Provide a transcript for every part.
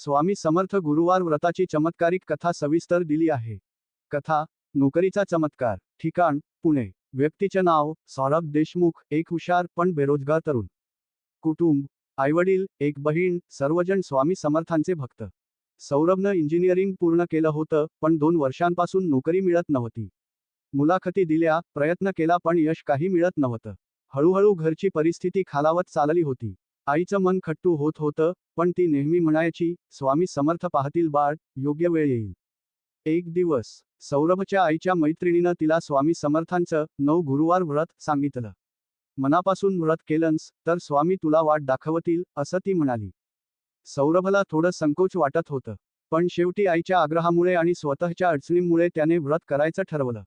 स्वामी समर्थ गुरुवार व्रताची चमत्कारिक कथा सविस्तर दिली आहे. कथा नोकरीचा चमत्कार ठिकाण पुणे. व्यक्तीचे नाव सौरभ देशमुख एक हुशार पण बेरोजगार तरुण. कुटुंब आईवडील एक बहीण सर्वजण स्वामी समर्थांचे भक्त. सौरभनं इंजिनिअरिंग पूर्ण केलं होतं पण दोन वर्षांपासून नोकरी मिळत नव्हती. मुलाखती दिल्या प्रयत्न केला पण यश काही मिळत नव्हतं. हळूहळू घरची परिस्थिती खालावत चालली होती. आईचं मन खट्टू होत होतं पण ती नेहमी म्हणायची स्वामी समर्थ पाहतील बाळ योग्य वेळ येईल. एक दिवस सौरभच्या आईच्या मैत्रिणीनं तिला स्वामी समर्थांचं नऊ गुरुवार व्रत सांगितलं. मनापासून व्रत केलंस तर स्वामी तुला वाट दाखवतील असं ती म्हणाली. सौरभला थोडं संकोच वाटत होतं पण शेवटी आईच्या आग्रहामुळे आणि स्वतःच्या अडचणींमुळे त्याने व्रत करायचं ठरवलं.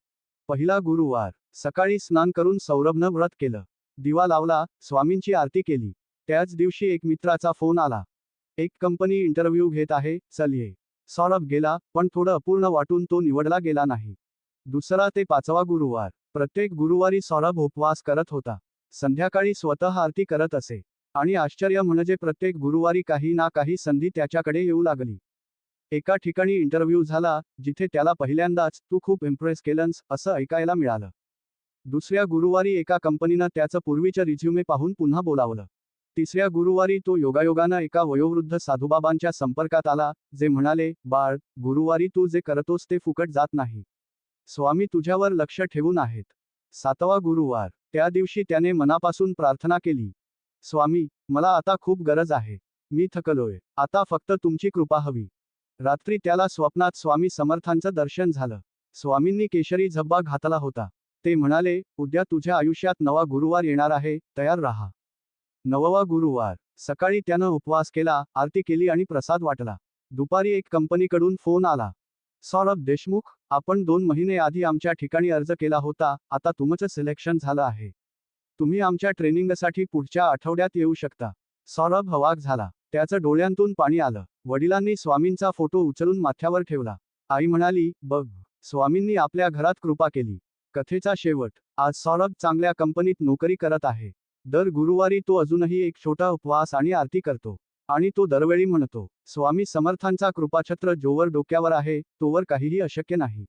पहिला गुरुवार सकाळी स्नान करून सौरभनं व्रत केलं. दिवा लावला स्वामींची आरती केली. त्याच दिवशी एक मित्राचा फोन आला. एक कंपनी इंटरव्ह्यू घेत आहे चल ये. सौरभ गेला पण थोडं अपूर्ण वाटून तो निवडला गेला नाही. दुसरा ते पाचवा गुरुवार. प्रत्येक गुरुवारी सौरभ उपवास करत होता. संध्याकाळी स्वतः आरती करत असे. आणि आश्चर्य म्हणजे प्रत्येक गुरुवारी काही ना काही संधी त्याच्याकडे येऊ लागली. एका ठिकाणी इंटरव्ह्यू झाला जिथे त्याला पहिल्यांदाच तू खूप इम्प्रेस केलंस असं ऐकायला मिळालं. दुसऱ्या गुरुवारी एका कंपनीनं त्याचं पूर्वीचं रिझ्युमे पाहून पुन्हा बोलावलं. तिसऱ्या गुरुवारी तो योगायोगानं एका वयोवृद्ध साधूबाबांच्या संपर्कात आला जे म्हणाले बाळ गुरुवारी तू जे करतोस ते फुकट जात नाही. स्वामी तुझ्यावर लक्ष ठेवून आहेत. सातवा गुरुवार. त्या दिवशी त्याने मनापासून प्रार्थना केली. स्वामी मला आता खूप गरज आहे. मी थकलोय. आता फक्त तुमची कृपा हवी. रात्री त्याला स्वप्नात स्वामी समर्थांचं दर्शन झालं. स्वामींनी केशरी झब्बा घातला होता. ते म्हणाले उद्या तुझ्या आयुष्यात नवा गुरुवार येणार आहे. तयार राहा. नववा गुरुवार. सकाळी त्यानं उपवास केला आरती केली आणि प्रसाद वाटला. दुपारी एक कंपनीकडून फोन आला. सौरभ देशमुख आपण दोन महिने आधी आमच्या ठिकाणी अर्ज केला होता आता तुमचं सिलेक्शन झालं आहे. तुम्ही आमच्या ट्रेनिंगसाठी पुढच्या आठवड्यात येऊ शकता. सौरभ हवाक झाला. त्याचं डोळ्यांतून पाणी आलं. वडिलांनी स्वामींचा फोटो उचलून माथ्यावर ठेवला. आई म्हणाली बघ स्वामींनी आपल्या घरात कृपा केली. कथेचा शेवट. आज सौरभ चांगल्या कंपनीत नोकरी करत आहे. दर गुरुवारी तो अजूनही एक छोटा उपवास आणि आरती करतो. आणि तो दरवेळी म्हणतो स्वामी समर्थांचा कृपाछत्र जोवर डोक्यावर आहे तोवर काहीही अशक्य नाही.